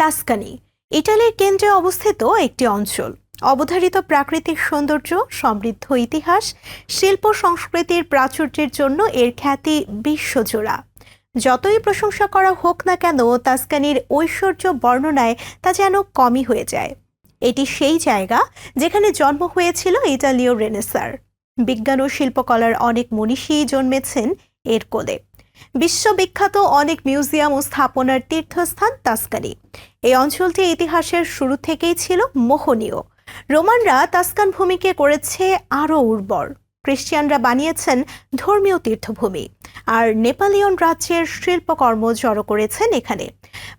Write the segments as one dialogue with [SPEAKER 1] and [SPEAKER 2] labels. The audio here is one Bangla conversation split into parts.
[SPEAKER 1] টাস্কানি ইটালির কেন্দ্রে অবস্থিত একটি অঞ্চল। অবধারিত প্রাকৃতিক সৌন্দর্য, সমৃদ্ধ ইতিহাস, শিল্প সংস্কৃতির প্রাচুর্যের জন্য এর খ্যাতি বিশ্বজোড়া। যতই প্রশংসা করা হোক না কেন, তাস্কানির ঐশ্বর্য বর্ণনায় তা যেন কমই হয়ে যায়। এটি সেই জায়গা যেখানে জন্ম হয়েছিল ইটালীয় রেনেসার। বিজ্ঞান ও শিল্পকলার অনেক মনীষী জন্মেছেন এর কোলে। বিশ্ববিখ্যাত অনেক মিউজিয়াম ও স্থাপনার তীর্থস্থান তাস্কানি। এই অঞ্চলটি ইতিহাসের শুরু থেকেই ছিল মোহনীয়। রোমানরা তাস্কান ভূমিকে করেছে আরও উর্বর। খ্রিস্টিয়ানরা বানিয়েছেন ধর্মীয় তীর্থভূমি, আর নেপালিয়ন রাজ্যের শিল্পকর্ম জড়ো করেছেন এখানে।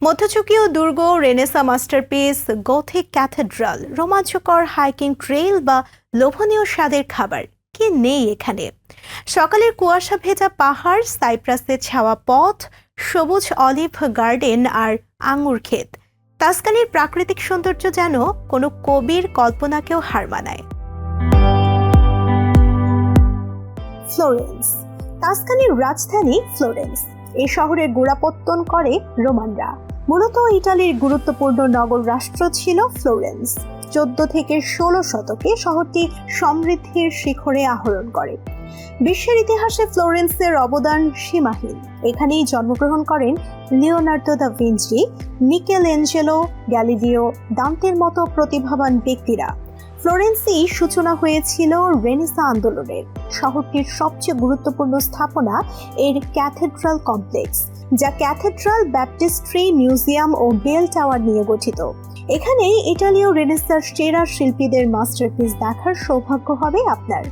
[SPEAKER 1] মধ্যযুগীয় দুর্গ, রেনেসা মাস্টারপিস, গথিক ক্যাথেড্রাল, রোমাঞ্চকর হাইকিং ট্রেইল বা লোভনীয় স্বাদের খাবার। কি নেই এখানে? সকালের কুয়াশা ভেজা পাহাড়, সাইপ্রাসের ছাওয়া পথ, সবুজ অলিভ গার্ডেন আর আঙুর ক্ষেত। তাস্কানির প্রাকৃতিক সৌন্দর্য যেন কোনো কবির কল্পনাকেও হার মানায়। ফ্লোরেন্স। তাস্কানির রাজধানী ফ্লোরেন্স। এই শহরের গোড়াপত্তন করে রোমানরা। মূলত ইটালির গুরুত্বপূর্ণ নগর রাষ্ট্র ছিল ফ্লোরেন্স। চোদ্দ থেকে ষোলো শতকে শহরটি সমৃদ্ধির শিখরে আহরণ করে। বিশ্বের ইতিহাসে ফ্লোরেন্সের অবদান সীমাহীন। এখানেই জন্মগ্রহণ করেন Leonardo da Vinci Michelangelo Galileo, দান্তের মতো প্রতিভাবান ব্যক্তিরা। ফ্লোরেন্সেই সূচনা হয়েছিল রেনেসা আন্দোলনের। শহরটির সবচেয়ে গুরুত্বপূর্ণ স্থাপনা এর ক্যাথেড্রাল কমপ্লেক্স, যা ক্যাথেড্রাল ব্যাপটিস্ট্রি মিউজিয়াম ও বেল টাওয়ার নিয়ে গঠিত। এখানেই ইটালীয় রেনেসার সেরা শিল্পীদের মাস্টারপিস দেখার সৌভাগ্য হবে আপনার।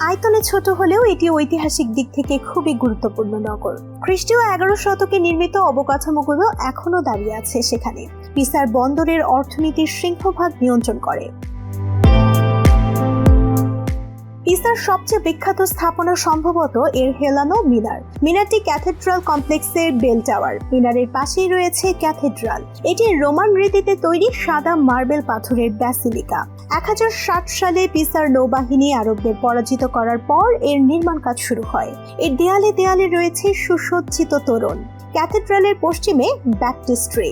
[SPEAKER 1] আয়তনে ছোট হলেও এটি ঐতিহাসিক দিক থেকে খুবই গুরুত্বপূর্ণ নগর। খ্রিস্টীয় এগারো শতকে নির্মিত অবকাঠামোগুলো এখনও দাঁড়িয়ে আছে সেখানে। পিসার বন্দরের অর্থনীতির সিংহভাগ নিয়ন্ত্রণ করে। পিসার সবচেয়ে বিখ্যাত স্থাপনা সম্ভবত এর হেলানো মিনার। মিনারটি ক্যাথেড্রাল কমপ্লেক্সের বেল টাওয়ার। মিনারের পাশেই রয়েছে ক্যাথেড্রাল। এটি রোমান রীতিতে তৈরি সাদা মার্বেল পাথরের ব্যাসিলিকা। এক হাজার ষাট সালে পিসার নৌবাহিনী আরবদের পরাজিত করার পর এর নির্মাণ কাজ শুরু হয়। এর দেয়ালে দেয়ালে রয়েছে সুসজ্জিত তোরণ। ক্যাথেড্রালের পশ্চিমে ব্যাপটিস্ট্রি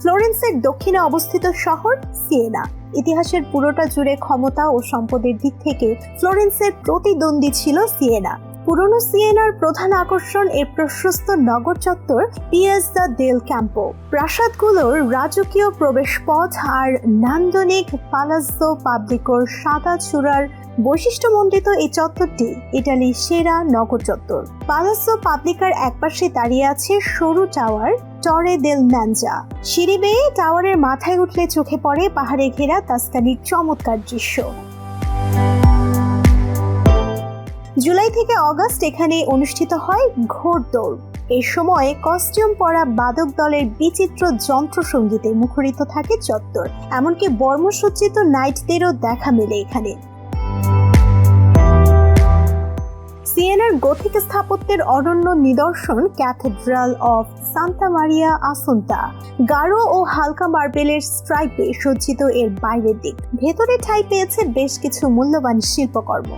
[SPEAKER 1] ফ্লোরেন্সের দক্ষিণে অবস্থিত শহর সিয়েনা। ইতিহাসের পুরোটা জুড়ে ক্ষমতা ও সম্পদের দিক থেকে ফ্লোরেন্সের প্রতিদ্বন্দ্বী ছিল সিয়েনা। পুরনো সিয়েনার প্রধান আকর্ষণ এর প্রশস্ত নগর চত্বর পিয়াজদা দেল ক্যাম্পো। প্রাসাদগুলোর রাজকীয় প্রবেশ পথ আর নান্দনিক পালাজো পাবলিকোর সাদা চূড়ার বৈশিষ্ট্যমণ্ডিত এই চত্বরটি ইটালির সেরা নগর চত্বর। পালাসো পাবলিকার একপাশে দাঁড়িয়ে আছে সরু টাওয়ার টরে দেল ম্যানজা সিঁড়ি বেয়ে টাওয়ারের মাথায় উঠলে চোখে পড়ে পাহাড়ে ঘেরা তাস্কানির চমৎকার দৃশ্য। জুলাই থেকে অগস্ট এখানে অনুষ্ঠিত হয় ঘোড়দৌড় এই সময় কস্টিউম পরা বাদক দলের বিচিত্র যন্ত্রসঙ্গীতে মুখরিত থাকে চত্বর। এমনকি বর্মসজ্জিত নাইটদেরও দেখা মেলে এখানে। সিয়েনার গথিক স্থাপত্যের অনন্য নিদর্শন cathedral of Santa Maria Assunta. গাঢ় ও হালকা মার্বেলের স্ট্রাইপে সজ্জিত এর বাইরের দিক। ভেতরে ঠাঁই পেয়েছে বেশ কিছু মূল্যবান শিল্পকর্ম।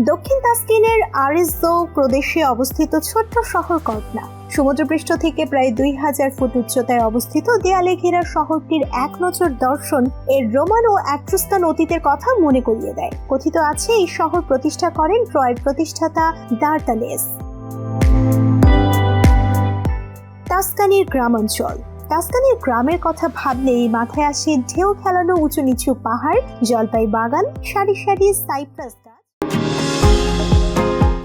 [SPEAKER 1] দক্ষিণ তাস্কিনের আরিজো প্রদেশে অবস্থিত ছোট্ট শহর কল্পনা। সমুদ্রপৃষ্ঠ থেকে প্রায় দুই হাজার ফুট উচ্চতায় অবস্থিত দেয়ালে ঘেরা শহরটির এক নজর দর্শন এর রোমান ও অ্যাট্রুস্কান অতীতের কথা মনে করিয়ে দেয়। কথিত আছে, এই শহর প্রতিষ্ঠা করেন ট্রয়ের প্রতিষ্ঠাতা দার্তানেস টাস্কানির গ্রামাঞ্চল। টাস্কানির গ্রামের কথা ভাবলেই মাথায় আসে ঢেউ খেলানো উঁচু নিচু পাহাড় জলপাই বাগান সারি সারি সাইপ্রাস গাছ।